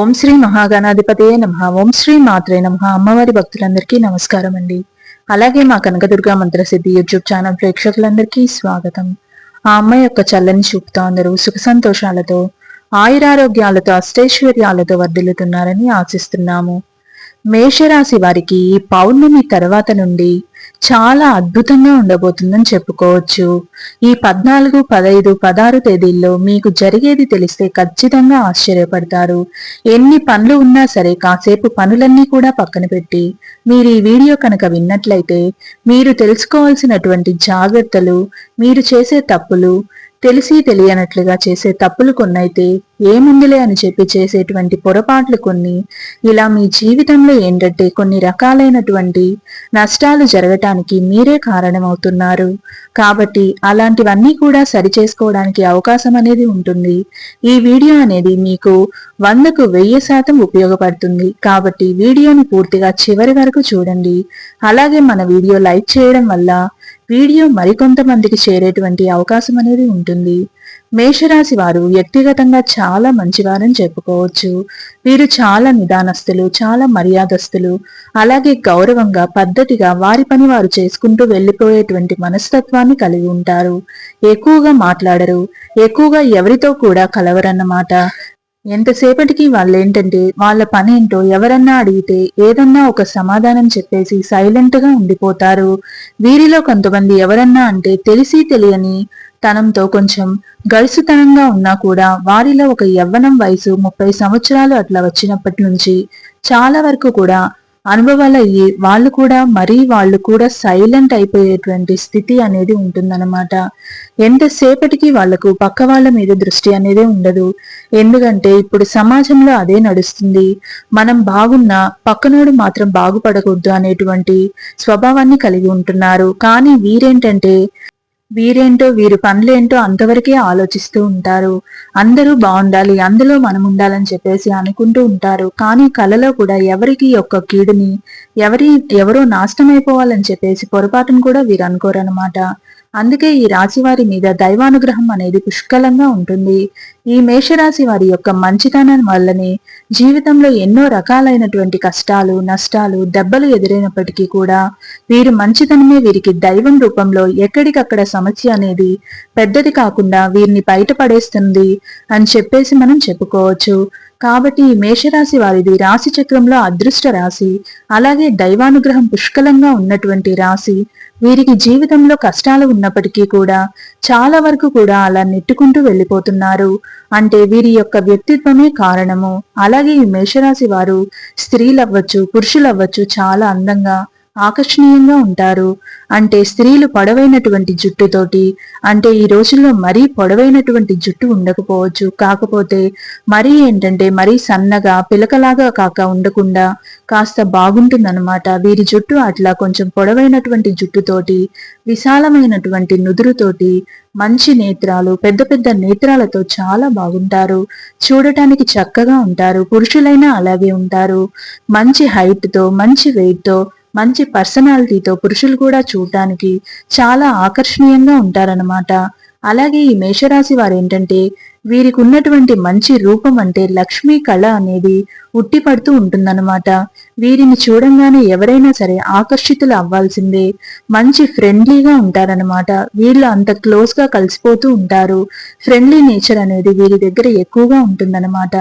ఓం శ్రీ మహాగణాధిపతయే నమ. ఓం శ్రీ మాత్రే నమ. అమ్మవారి భక్తులందరికీ నమస్కారం అండి అలాగే మా కనకదుర్గా మంత్రసిద్ధి యూట్యూబ్ ఛానల్ ప్రేక్షకులందరికీ స్వాగతం. ఆ అమ్మాయి యొక్క చల్లని చూపుతో అందరూ సుఖ సంతోషాలతో ఆయురారోగ్యాలతో అష్టైశ్వర్యాలతో వర్ధిల్లుతున్నారని ఆశిస్తున్నాము. మేషరాశి వారికి ఈ పౌర్ణమి తర్వాత నుండి చాలా అద్భుతంగా ఉండబోతుందని చెప్పుకోవచ్చు. ఈ పద్నాలుగు పదైదు పదహారు తేదీల్లో మీకు జరిగేది తెలిస్తే ఖచ్చితంగా ఆశ్చర్యపడతారు. ఎన్ని పనులు ఉన్నా సరే కాసేపు పనులన్నీ కూడా పక్కన పెట్టి మీరు ఈ వీడియో కనుక విన్నట్లయితే మీరు తెలుసుకోవాల్సినటువంటి జాగ్రత్తలు మీరు చేసే తప్పులు తెలిసి తెలియనట్లుగా చేసే తప్పులు కొన్నైతే ఏముందిలే అని చెప్పి చేసేటువంటి పొరపాట్లు కొన్ని. ఇలా మీ జీవితంలో ఏంటంటే కొన్ని రకాలైనటువంటి నష్టాలు జరగటానికి మీరే కారణమవుతున్నారు. కాబట్టి అలాంటివన్నీ కూడా సరిచేసుకోవడానికి అవకాశం అనేది ఉంటుంది. ఈ వీడియో అనేది మీకు వందకు వెయ్యి శాతం ఉపయోగపడుతుంది. కాబట్టి వీడియోని పూర్తిగా చివరి వరకు చూడండి. అలాగే మన వీడియో లైక్ చేయడం వల్ల వీడియో మరికొంతమందికి చేరేటువంటి అవకాశం అనేది ఉంటుంది. మేషరాశి వారు వ్యక్తిగతంగా చాలా మంచివారని చెప్పుకోవచ్చు. వీరు చాలా నిదానస్తులు చాలా మర్యాదస్తులు అలాగే గౌరవంగా పద్ధతిగా వారి పని వారు చేసుకుంటూ వెళ్ళిపోయేటువంటి మనస్తత్వాన్ని కలిగి ఉంటారు. ఎక్కువగా మాట్లాడరు ఎక్కువగా ఎవరితో కూడా కలవరన్నమాట. ఎంతసేపటికి వాళ్ళేంటంటే వాళ్ళ పనేంటో ఎవరన్నా అడిగితే ఏదన్నా ఒక సమాధానం చెప్పేసి సైలెంట్గా ఉండిపోతారు. వీరిలో కొంతమంది ఎవరన్నా అంటే తెలిసి తెలియని తనంతో కొంచెం గడుసుతనంగా ఉన్నా కూడా వారిలో ఒక యవ్వనం వయసు ముప్పై సంవత్సరాలు అట్లా వచ్చినప్పటి నుంచి చాలా వరకు కూడా అనుభవాలు అయ్యి వాళ్ళు కూడా మరీ వాళ్ళు కూడా సైలెంట్ అయిపోయేటువంటి స్థితి అనేది ఉంటుందన్నమాట. ఎంతసేపటికి వాళ్ళకు పక్క వాళ్ళ మీద దృష్టి అనేది ఉండదు. ఎందుకంటే ఇప్పుడు సమాజంలో అదే నడుస్తుంది. మనం బాగున్నా పక్కనోడు మాత్రం బాగుపడకూడదు అనేటువంటి స్వభావాన్ని కలిగి ఉంటున్నారు. కానీ వీరేంటంటే వీరేంటో వీరి పనులేంటో అంతవరకే ఆలోచిస్తూ ఉంటారు. అందరూ బాగుండాలి అందులో మనం ఉండాలని చెప్పేసి అనుకుంటూ ఉంటారు. కానీ కళలో కూడా ఎవరికి యొక్క కీడుని ఎవరి ఎవరో నాశనం అయిపోవాలని చెప్పేసి పొరపాటును కూడా వీరు అనుకోరనమాట అందుకే ఈ రాశి వారి మీద దైవానుగ్రహం అనేది పుష్కలంగా ఉంటుంది. ఈ మేషరాశి వారి యొక్క మంచితనం వల్లనే జీవితంలో ఎన్నో రకాలైనటువంటి కష్టాలు నష్టాలు దెబ్బలు ఎదురైనప్పటికీ కూడా వీరు మంచితనమే వీరికి దైవం రూపంలో ఎక్కడికక్కడ సమస్య అనేది పెద్దది కాకుండా వీరిని బయటపడేస్తుంది అని చెప్పేసి మనం చెప్పుకోవచ్చు. కాబట్టి ఈ మేషరాశి వారిది రాశి చక్రంలో అదృష్ట రాశి అలాగే దైవానుగ్రహం పుష్కలంగా ఉన్నటువంటి రాశి వీరికి జీవితంలో కష్టాలు ఉన్నప్పటికీ కూడా చాలా వరకు కూడా అలా నెట్టుకుంటూ వెళ్ళిపోతున్నారు. అంటే వీరి యొక్క వ్యక్తిత్వమే కారణము. అలాగే ఈ మేషరాశి వారు స్త్రీలవ్వచ్చు పురుషులవ్వచ్చు చాలా అందంగా ఆకర్షణీయంగా ఉంటారు. అంటే స్త్రీలు పొడవైనటువంటి జుట్టుతోటి అంటే ఈ రోజుల్లో మరీ పొడవైనటువంటి జుట్టు ఉండకపోవచ్చు. కాకపోతే మరీ ఏంటంటే మరీ సన్నగా పిలకలాగా కాక ఉండకుండా కాస్త బాగుంటుందన్నమాట. వీరి జుట్టు అట్లా కొంచెం పొడవైనటువంటి జుట్టుతోటి విశాలమైనటువంటి నుదురుతోటి మంచి నేత్రాలు పెద్ద పెద్ద నేత్రాలతో చాలా బాగుంటారు. చూడటానికి చక్కగా ఉంటారు. పురుషులైనా అలాగే ఉంటారు. మంచి హైట్తో మంచి వెయిట్తో మంచి పర్సనాలిటీతో పురుషులు కూడా చూడటానికి చాలా ఆకర్షణీయంగా ఉంటారనమాట అలాగే ఈ మేషరాశి వారు ఏంటంటే వీరికి ఉన్నటువంటి మంచి రూపం అంటే లక్ష్మీ కళ అనేది ఉట్టిపడుతూ ఉంటుందన్నమాట. వీరిని చూడంగానే ఎవరైనా సరే ఆకర్షితులు అవ్వాల్సిందే. మంచి ఫ్రెండ్లీగా ఉంటారనమాట వీళ్ళు అంత క్లోజ్గా కలిసిపోతూ ఉంటారు. ఫ్రెండ్లీ నేచర్ అనేది వీరి దగ్గర ఎక్కువగా ఉంటుందన్నమాట.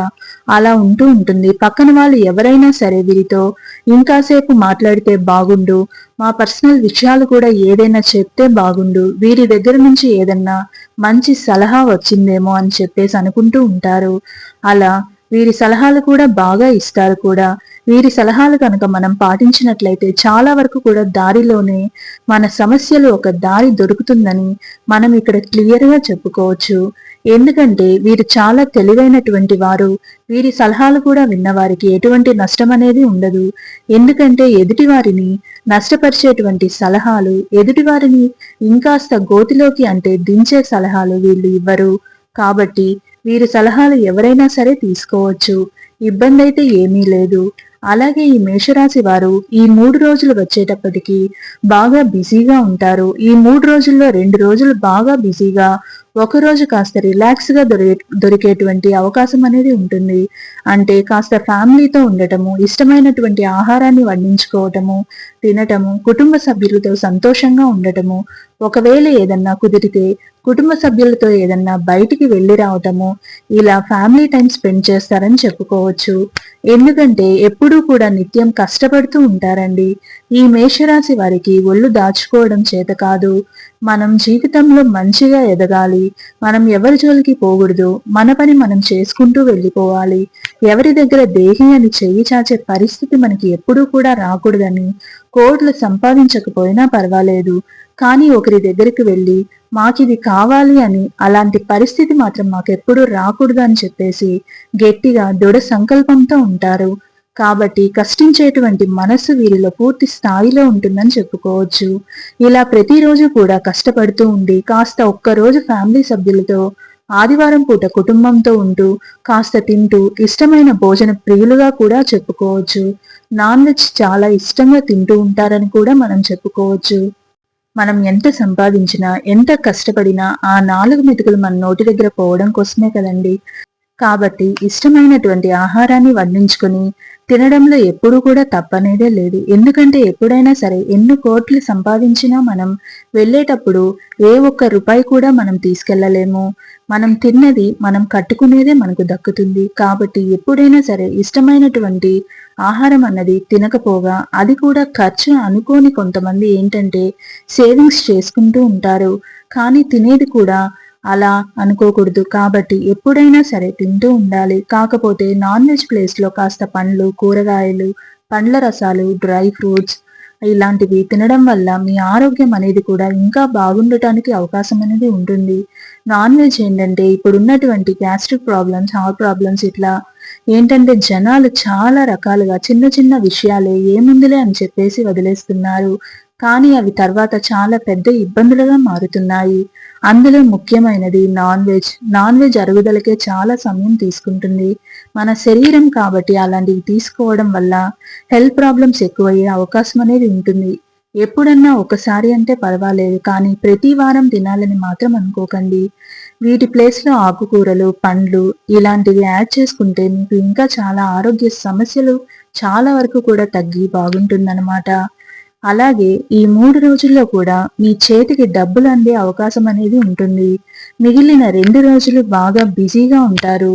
అలా ఉంటూ ఉంటుంది. పక్కన వాళ్ళు ఎవరైనా సరే వీరితో ఇంకాసేపు మాట్లాడితే బాగుండు. మా పర్సనల్ విషయాలు కూడా ఏదైనా చెప్తే బాగుండు. వీరి దగ్గర నుంచి ఏదన్నా మంచి సలహా వచ్చిందేమో అని చెప్పేసి అనుకుంటూ ఉంటారు. అలా వీరి సలహాలు కూడా బాగా ఇస్తారు కూడా. వీరి సలహాలు కనుక మనం పాటించినట్లయితే చాలా వరకు కూడా దారిలోనే మన సమస్యలు ఒక దారి దొరుకుతుందని మనం ఇక్కడ క్లియర్గా చెప్పుకోవచ్చు. ఎందుకంటే వీరు చాలా తెలివైనటువంటి వారు. వీరి సలహాలు కూడా విన్నవారికి ఎటువంటి నష్టం అనేది ఉండదు. ఎందుకంటే ఎదుటి వారిని నష్టపరిచేటువంటి సలహాలు ఎదుటి వారిని ఇంకాస్త గోతిలోకి అంటే దించే సలహాలు వీళ్ళు ఇవ్వరు. కాబట్టి వీరి సలహాలు ఎవరైనా సరే తీసుకోవచ్చు. ఇబ్బంది అయితే ఏమీ లేదు. అలాగే ఈ మేషరాశి వారు ఈ మూడు రోజులు వచ్చేటప్పటికి బాగా బిజీగా ఉంటారు. ఈ మూడు రోజుల్లో రెండు రోజులు బాగా బిజీగా ఒకరోజు కాస్త రిలాక్స్గా దొరి దొరికేటువంటి అవకాశం అనేది ఉంటుంది. అంటే కాస్త ఫ్యామిలీతో ఉండటము ఇష్టమైనటువంటి ఆహారాన్ని వండించుకోవటము తినటము కుటుంబ సభ్యులతో సంతోషంగా ఉండటము ఒకవేళ ఏదన్నా కుదిరితే కుటుంబ సభ్యులతో ఏదన్నా బయటికి వెళ్ళి రావటము ఇలా ఫ్యామిలీ టైం స్పెండ్ చేస్తారని చెప్పుకోవచ్చు. ఎందుకంటే ఎప్పుడూ కూడా నిత్యం కష్టపడుతూ ఉంటారండి. ఈ మేషరాశి వారికి ఒళ్ళు దాచుకోవడం చేత కాదు. మనం జీవితంలో మంచిగా ఎదగాలి. మనం ఎవరి జోలికి పోకూడదు. మన పని మనం చేసుకుంటూ వెళ్ళిపోవాలి. ఎవరి దగ్గర దేహి అని చెయ్యి చాచే పరిస్థితి మనకి ఎప్పుడూ కూడా రాకూడదని కోట్లు సంపాదించకపోయినా పర్వాలేదు. కానీ ఒకరి దగ్గరికి వెళ్ళి మాకిది కావాలి అని అలాంటి పరిస్థితి మాత్రం మాకెప్పుడూ రాకూడదు అని చెప్పేసి గట్టిగా దృఢ సంకల్పంతో ఉంటారు. కాబట్టి కష్టించేటువంటి మనసు వీరిలో పూర్తి స్థాయిలో ఉంటుందని చెప్పుకోవచ్చు. ఇలా ప్రతిరోజు కూడా కష్టపడుతూ ఉండి కాస్త ఒక్కరోజు ఫ్యామిలీ సభ్యులతో ఆదివారం పూట కుటుంబంతో ఉంటూ కాస్త తింటూ ఇష్టమైన భోజన ప్రియులుగా కూడా చెప్పుకోవచ్చు. నాన్ వెజ్ చాలా ఇష్టంగా తింటూ ఉంటారని కూడా మనం చెప్పుకోవచ్చు. మనం ఎంత సంపాదించినా ఎంత కష్టపడినా ఆ నాలుగు మెతుకులు మన నోటి దగ్గర పోవడం కోసమే కదండి. కాబట్టి ఇష్టమైనటువంటి ఆహారాన్ని వండించుకొని తినడంలో ఎప్పుడూ కూడా తప్పనేదే లేదు. ఎందుకంటే ఎప్పుడైనా సరే ఎన్ని కోట్లు సంపాదించినా మనం వెళ్ళేటప్పుడు ఏ ఒక్క రూపాయి కూడా మనం తీసుకెళ్ళలేము మనం తిన్నది మనం కట్టుకునేదే మనకు దక్కుతుంది. కాబట్టి ఎప్పుడైనా సరే ఇష్టమైనటువంటి ఆహారం అన్నది తినకపోగా అది కూడా ఖర్చు అనుకోని కొంతమంది ఏంటంటే సేవింగ్స్ చేసుకుంటూ ఉంటారు. కానీ తినేది కూడా అలా అనుకోకూడదు. కాబట్టి ఎప్పుడైనా సరే తింటూ ఉండాలి. కాకపోతే నాన్ వెజ్ ప్లేస్లో కాస్త పండ్లు కూరగాయలు పండ్ల రసాలు డ్రై ఫ్రూట్స్ ఇలాంటివి తినడం వల్ల మీ ఆరోగ్యం అనేది కూడా ఇంకా బాగుండటానికి అవకాశం అనేది ఉంటుంది. నాన్ వెజ్ ఏంటంటే ఇప్పుడు ఉన్నటువంటి గ్యాస్ట్రిక్ ప్రాబ్లమ్స్ హార్ట్ ప్రాబ్లమ్స్ ఇట్లా ఏంటంటే జనాలు చాలా రకాలుగా చిన్న చిన్న విషయాలే ఏముందిలే అని చెప్పేసి వదిలేస్తున్నారు. కానీ అవి తర్వాత చాలా పెద్ద ఇబ్బందులుగా మారుతున్నాయి. అందులో ముఖ్యమైనది నాన్ వెజ్. నాన్ వెజ్ అరుగుదలకే చాలా సమయం తీసుకుంటుంది. మన శరీరం కాబట్టి అలాంటివి తీసుకోవడం వల్ల హెల్త్ ప్రాబ్లమ్స్ ఎక్కువయ్యే అవకాశం అనేది ఉంటుంది. ఎప్పుడన్నా ఒకసారి అంటే పర్వాలేదు కానీ ప్రతి వారం తినాలని మాత్రం అనుకోకండి. వీటి ప్లేస్లో ఆకుకూరలు పండ్లు ఇలాంటివి యాడ్ చేసుకుంటే మీకు ఇంకా చాలా ఆరోగ్య సమస్యలు చాలా వరకు కూడా తగ్గి బాగుంటుందన్నమాట. అలాగే ఈ మూడు రోజుల్లో కూడా మీ చేతికి డబ్బులు అందే అవకాశం అనేది ఉంటుంది. మిగిలిన రెండు రోజులు బాగా బిజీగా ఉంటారు.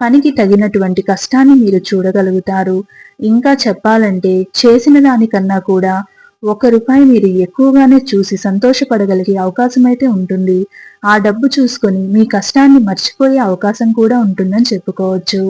పనికి తగినటువంటి కష్టాన్ని మీరు చూడగలుగుతారు. ఇంకా చెప్పాలంటే చేసిన దానికన్నా కూడా ఒక రూపాయి మీరు ఎక్కువగానే చూసి సంతోషపడగలిగే అవకాశం అయితే ఉంటుంది. ఆ డబ్బు చూసుకొని మీ కష్టాన్ని మర్చిపోయే అవకాశం కూడా ఉంటుందని చెప్పుకోవచ్చు.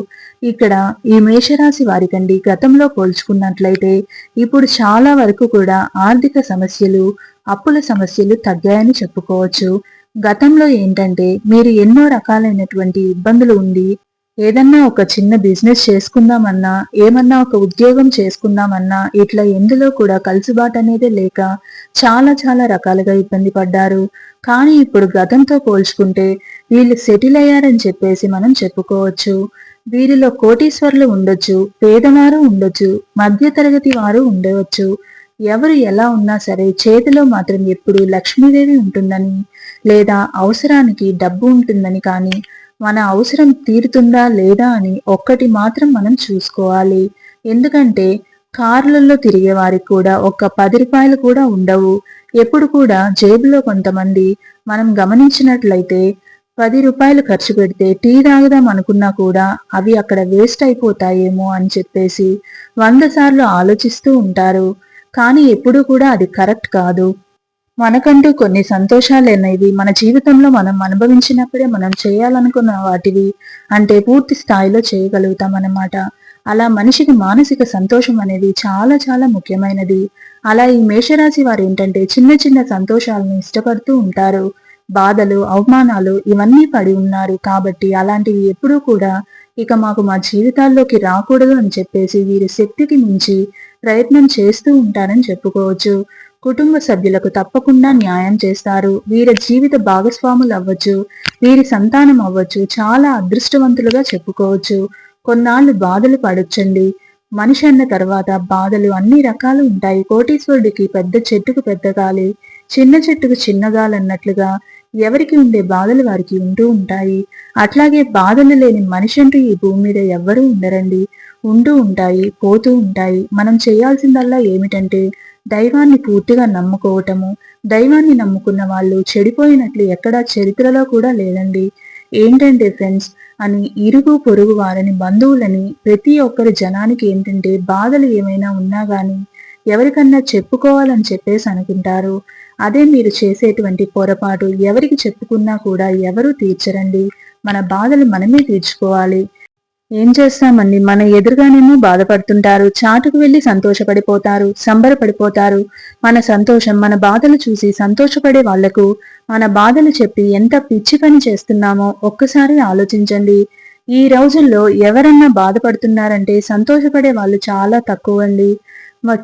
ఇక్కడ ఈ మేషరాశి వారికండి గతంలో పోల్చుకున్నట్లయితే ఇప్పుడు చాలా వరకు కూడా ఆర్థిక సమస్యలు అప్పుల సమస్యలు తగ్గాయని చెప్పుకోవచ్చు. గతంలో ఏంటంటే మీరు ఎన్నో రకాలైనటువంటి ఇబ్బందులు ఉండి ఏదన్నా ఒక చిన్న బిజినెస్ చేసుకుందామన్నా ఏమన్నా ఒక ఉద్యోగం చేసుకుందామన్నా ఇట్లా ఎందులో కూడా కలుసుబాటు అనేది లేక చాలా చాలా రకాలుగా ఇబ్బంది పడ్డారు. కానీ ఇప్పుడు గతంతో పోల్చుకుంటే వీళ్ళు సెటిల్ అయ్యారని చెప్పేసి మనం చెప్పుకోవచ్చు. వీరిలో కోటీశ్వర్లు ఉండొచ్చు పేదవారు ఉండొచ్చు మధ్యతరగతి వారు ఉండవచ్చు. ఎవరు ఎలా ఉన్నా సరే చేతిలో మాత్రం ఎప్పుడు లక్ష్మీదేవి ఉంటుందని లేదా అవసరానికి డబ్బు ఉంటుందని కానీ మన అవసరం తీరుతుందా లేదా అని ఒక్కటి మాత్రం మనం చూసుకోవాలి. ఎందుకంటే కార్లలో తిరిగే వారికి కూడా ఒక్క పది రూపాయలు కూడా ఉండవు. ఎప్పుడు కూడా జేబులో కొంతమంది మనం గమనించినట్లయితే పది రూపాయలు ఖర్చు పెడితే టీ తాగుదాం అనుకున్నా కూడా అవి అక్కడ వేస్ట్ అయిపోతాయేమో అని చెప్పేసి వంద సార్లు ఆలోచిస్తూ ఉంటారు. కానీ ఎప్పుడూ కూడా అది కరెక్ట్ కాదు. మనకంటూ కొన్ని సంతోషాలు అనేవి మన జీవితంలో మనం అనుభవించినప్పుడే మనం చేయాలనుకున్న వాటివి అంటే పూర్తి స్థాయిలో చేయగలుగుతాం అన్నమాట. అలా మనిషికి మానసిక సంతోషం అనేది చాలా చాలా ముఖ్యమైనది. అలా ఈ మేషరాశి వారు ఏంటంటే చిన్న చిన్న సంతోషాలను ఇష్టపడుతూ ఉంటారు. బాధలు అవమానాలు ఇవన్నీ పడి ఉన్నారు కాబట్టి అలాంటివి ఎప్పుడూ కూడా ఇక మాకు మా జీవితాల్లోకి రాకూడదు అని చెప్పేసి వీరి శక్తికి మించి ప్రయత్నం చేస్తూ ఉంటారని చెప్పుకోవచ్చు. కుటుంబ సభ్యులకు తప్పకుండా న్యాయం చేస్తారు. వీరి జీవిత భాగస్వాములు అవ్వచ్చు వీరి సంతానం అవ్వచ్చు చాలా అదృష్టవంతులుగా చెప్పుకోవచ్చు. కొన్నాళ్ళు బాధలు పడొచ్చండి. మనిషి అన్న తర్వాత బాధలు అన్ని రకాలు ఉంటాయి. కోటీశ్వరుడికి పెద్ద చెట్టుకు పెద్ద గాలి చిన్న చెట్టుకు చిన్నగాలన్నట్లుగా అన్నట్లుగా ఎవరికి ఉండే బాధలు వారికి ఉంటూ ఉంటాయి. అట్లాగే బాధలు లేని మనిషి అంటూ ఈ భూమి మీద ఎవ్వరూ ఉండరండి. ఉంటూ ఉంటాయి పోతూ ఉంటాయి. మనం చేయాల్సిందల్లా ఏమిటంటే దైవాన్ని పూర్తిగా నమ్ముకోవటము దైవాన్ని నమ్ముకున్న వాళ్ళు చెడిపోయినట్లు ఎక్కడా చరిత్రలో కూడా లేదండి. ఏంటంటే ఫ్రెండ్స్ అని ఇరుగు పొరుగు వారని బంధువులని ప్రతి ఒక్కరి జనానికి ఏంటంటే బాధలు ఏమైనా ఉన్నా గాని ఎవరికన్నా చెప్పుకోవాలని చెప్పేసి అనుకుంటారు. అదే మీరు చేసేటువంటి పొరపాటు ఎవరికి చెప్పుకున్నా కూడా ఎవరు తీర్చరండి. మన బాధలు మనమే తీర్చుకోవాలి. ఏం చేస్తామండి? మన ఎదురుగానేమో బాధపడుతుంటారు చాటుకు వెళ్ళి సంతోషపడిపోతారు సంబరపడిపోతారు. మన సంతోషం మన బాధలు చూసి సంతోషపడే వాళ్ళకు మన బాధలు చెప్పి ఎంత పిచ్చి పని చేస్తున్నామో ఒక్కసారి ఆలోచించండి. ఈ రోజుల్లో ఎవరన్నా బాధపడుతున్నారంటే సంతోషపడే వాళ్ళు చాలా తక్కువ అండి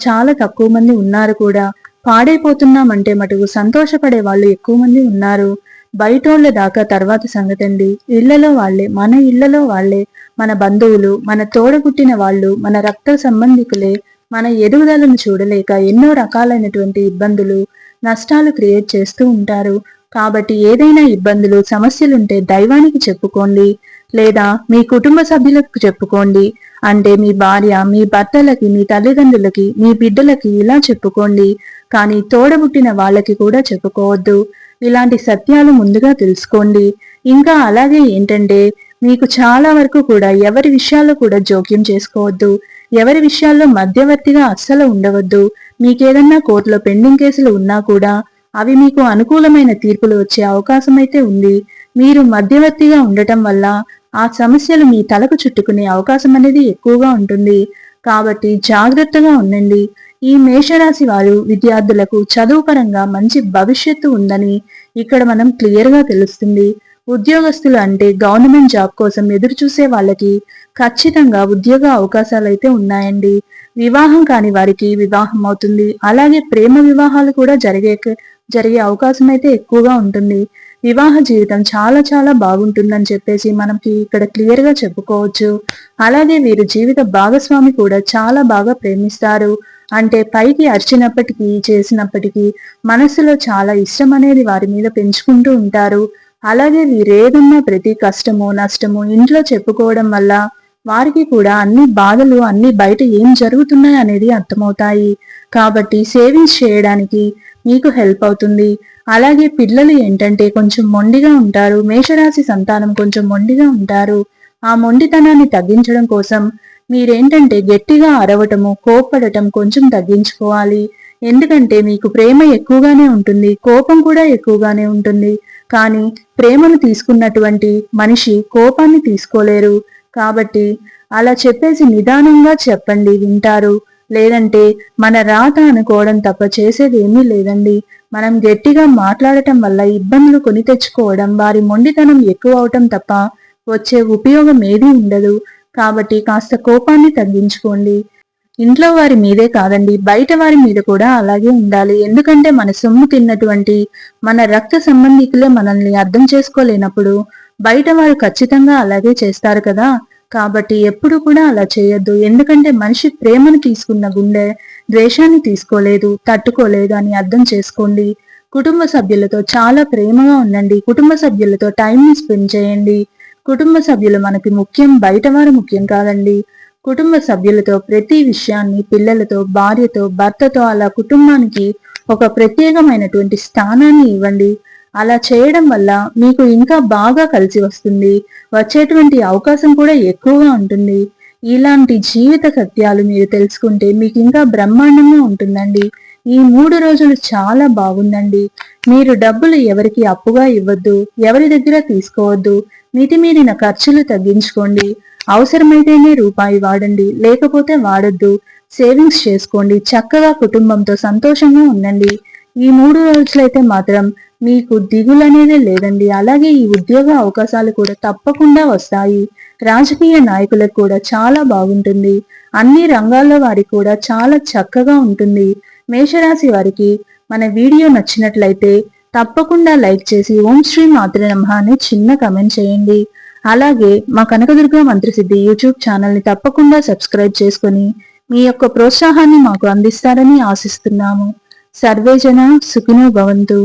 చాలా తక్కువ మంది ఉన్నారు కూడా. పాడైపోతున్నామంటే మటుకు సంతోషపడే వాళ్ళు ఎక్కువ మంది ఉన్నారు. బయటోళ్ళ దాకా తర్వాత సంగతి అండి ఇళ్ళలో వాళ్ళే మన ఇళ్ళలో వాళ్ళే మన బంధువులు మన తోడబుట్టిన వాళ్ళు మన రక్త సంబంధికులే మన ఎదుగుదలను చూడలేక ఎన్నో రకాలైనటువంటి ఇబ్బందులు నష్టాలు క్రియేట్ చేస్తూ ఉంటారు. కాబట్టి ఏదైనా ఇబ్బందులు సమస్యలుంటే దైవానికి చెప్పుకోండి. లేదా మీ కుటుంబ సభ్యులకు చెప్పుకోండి. అంటే మీ భార్య మీ భర్తలకి మీ తల్లిదండ్రులకి మీ బిడ్డలకి ఇలా చెప్పుకోండి. కానీ తోడబుట్టిన వాళ్ళకి కూడా చెప్పుకోవద్దు. ఇలాంటి సత్యాలు ముందుగా తెలుసుకోండి. ఇంకా అలాగే ఏంటంటే మీకు చాలా వరకు కూడా ఎవరి విషయాల్లో కూడా జోక్యం చేసుకోవద్దు. ఎవరి విషయాల్లో మధ్యవర్తిగా అస్సలు ఉండవద్దు. మీకేదన్నా కోర్టులో పెండింగ్ కేసులు ఉన్నా కూడా అవి మీకు అనుకూలమైన తీర్పులు వచ్చే అవకాశం అయితే ఉంది. మీరు మధ్యవర్తిగా ఉండటం వల్ల ఆ సమస్యలు మీ తలకు చుట్టుకునే అవకాశం అనేది ఎక్కువగా ఉంటుంది. కాబట్టి జాగ్రత్తగా ఉండండి. ఈ మేషరాశి వారు విద్యార్థులకు చదువు పరంగా మంచి భవిష్యత్తు ఉందని ఇక్కడ మనం క్లియర్గా తెలుస్తుంది. ఉద్యోగస్తులు అంటే గవర్నమెంట్ జాబ్ కోసం ఎదురు చూసే వాళ్ళకి ఖచ్చితంగా ఉద్యోగ అవకాశాలు అయితే ఉన్నాయండి. వివాహం కాని వారికి వివాహం అవుతుంది. అలాగే ప్రేమ వివాహాలు కూడా జరిగే జరిగే అవకాశం అయితే ఎక్కువగా ఉంటుంది. వివాహ జీవితం చాలా చాలా బాగుంటుందని చెప్పేసి మనకి ఇక్కడ క్లియర్గా చెప్పుకోవచ్చు. అలాగే వీరు జీవిత భాగస్వామి కూడా చాలా బాగా ప్రేమిస్తారు. అంటే పైకి అరిచినప్పటికీ చేసినప్పటికీ మనసులో చాలా ఇష్టం అనేది వారి మీద పెంచుకుంటూ ఉంటారు. అలాగే వీరేదున్న ప్రతి కష్టము నష్టము ఇంట్లో చెప్పుకోవడం వల్ల వారికి కూడా అన్ని బాధలు అన్ని బయట ఏం జరుగుతున్నాయి అనేది అర్థమవుతాయి. కాబట్టి సేవింగ్స్ చేయడానికి మీకు హెల్ప్ అవుతుంది. అలాగే పిల్లలు ఏంటంటే కొంచెం మొండిగా ఉంటారు. మేషరాశి సంతానం కొంచెం మొండిగా ఉంటారు. ఆ మొండితనాన్ని తగ్గించడం కోసం మీరేంటంటే గట్టిగా అరవటము కోప్పడటం కొంచెం తగ్గించుకోవాలి. ఎందుకంటే మీకు ప్రేమ ఎక్కువగానే ఉంటుంది కోపం కూడా ఎక్కువగానే ఉంటుంది. కానీ ప్రేమను తీసుకున్నటువంటి మనిషి కోపాన్ని తీసుకోలేరు. కాబట్టి అలా చెప్పేసి నిదానంగా చెప్పండి వింటారు. లేదంటే మన రాత అనుకోవడం తప్ప చేసేది ఏమీ లేదండి. మనం గట్టిగా మాట్లాడటం వల్ల ఇబ్బందులు కొని తెచ్చుకోవడం వారి మొండితనం ఎక్కువ అవటం తప్ప వచ్చే ఉపయోగం ఏదీ ఉండదు. కాబట్టి కాస్త కోపాన్ని తగ్గించుకోండి. ఇంట్లో వారి మీదే కాదండి బయట వారి మీద కూడా అలాగే ఉండాలి. ఎందుకంటే మన సొమ్ము తిన్నటువంటి మన రక్త సంబంధికులే మనల్ని అర్థం చేసుకోలేనప్పుడు బయట వారు ఖచ్చితంగా అలాగే చేస్తారు కదా. కాబట్టి ఎప్పుడు కూడా అలా చేయొద్దు. ఎందుకంటే మనిషి ప్రేమను తీసుకున్న గుండె ద్వేషాన్ని తీసుకోలేదు తట్టుకోలేదు అని అర్థం చేసుకోండి. కుటుంబ సభ్యులతో చాలా ప్రేమగా ఉండండి. కుటుంబ సభ్యులతో టైంని స్పెండ్ చేయండి. కుటుంబ సభ్యులు మనకి ముఖ్యం బయటవారు ముఖ్యం కాదండి. కుటుంబ సభ్యులతో ప్రతి విషయాన్ని పిల్లలతో భార్యతో భర్తతో అలా కుటుంబానికి ఒక ప్రత్యేకమైనటువంటి స్థానాన్ని ఇవ్వండి. అలా చేయడం వల్ల మీకు ఇంకా బాగా కలిసి వస్తుంది. వచ్చేటువంటి అవకాశం కూడా ఎక్కువగా ఉంటుంది. ఇలాంటి జీవిత సత్యాలు మీరు తెలుసుకుంటే మీకు ఇంకా బ్రహ్మాండంగా ఉంటుందండి. ఈ మూడు రోజులు చాలా బాగుందండి. మీరు డబ్బులు ఎవరికి అప్పుగా ఇవ్వద్దు ఎవరి దగ్గర తీసుకోవద్దు మితిమీరిన ఖర్చులు తగ్గించుకోండి. అవసరమైతేనే రూపాయి వాడండి లేకపోతే వాడొద్దు. సేవింగ్స్ చేసుకోండి చక్కగా కుటుంబంతో సంతోషంగా ఉండండి. ఈ మూడు రోజులైతే మాత్రం మీకు దిగులు అనేది లేదండి. అలాగే ఈ ఉద్యోగ అవకాశాలు కూడా తప్పకుండా వస్తాయి. రాజకీయ నాయకులకు కూడా చాలా బాగుంటుంది. అన్ని రంగాల్లో వారికి కూడా చాలా చక్కగా ఉంటుంది. మేషరాశి వారికి మన వీడియో నచ్చినట్లయితే తప్పకుండా లైక్ చేసి ఓం శ్రీ మాతృ నమ అని చిన్న కమెంట్ చేయండి. అలాగే మా కనకదుర్గ మంత్రసిద్ధి యూట్యూబ్ ఛానల్ని తప్పకుండా సబ్స్క్రైబ్ చేసుకుని మీ యొక్క ప్రోత్సాహాన్ని మాకు అందిస్తారని ఆశిస్తున్నాము. సర్వేజన సుఖినో భవంతు.